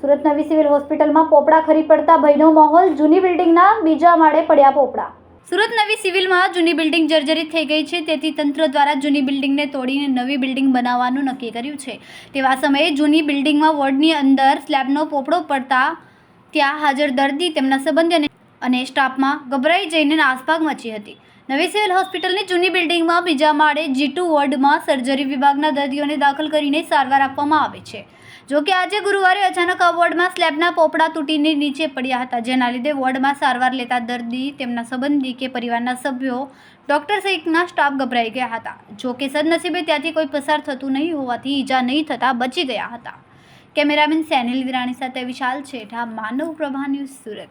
સુરત નવી સિવિલ હોસ્પિટલમાં પોપડા ખરી પડતા ભયનો માહોલ, જૂની બિલ્ડિંગના બીજા માળે પડ્યા પોપડા. સુરત નવી સિવિલમાં જૂની બિલ્ડિંગ જર્જરિત થઈ ગઈ છે, તેથી તંત્ર દ્વારા જૂની બિલ્ડિંગને તોડીને નવી બિલ્ડિંગ બનાવવાનું નક્કી કર્યું છે. તેવા સમયે જૂની બિલ્ડિંગમાં વોર્ડની અંદર સ્લેબનો પોપડો પડતા ત્યાં હાજર દર્દી, તેમના સંબંધી અને અને સ્ટાફમાં ગભરાઈ જઈને નાસભાગ મચી હતી. નવી સિવિલ હોસ્પિટલની જૂની બિલ્ડિંગમાં બીજા માળે જી ટુ વોર્ડમાં સર્જરી વિભાગના દર્દીઓને દાખલ કરીને સારવાર આપવામાં આવે છે. જો કે આજે ગુરુવારે અચાનક આ વોર્ડમાં સ્લેબના પોપડા તૂટીને નીચે પડ્યા હતા, જેના લીધે વોર્ડમાં સારવાર લેતા દર્દી, તેમના સંબંધી કે પરિવારના સભ્યો, ડૉક્ટર સહિતના સ્ટાફ ગભરાઈ ગયા હતા. જો કે સદનસીબે ત્યાંથી કોઈ પસાર થતું નહીં હોવાથી ઈજા નહીં થતાં બચી ગયા હતા. કેમેરામેન સેનિલ વિરાણી સાથે વિશાલ છેઠા, માનવ પ્રભા ન્યૂઝ સુરત.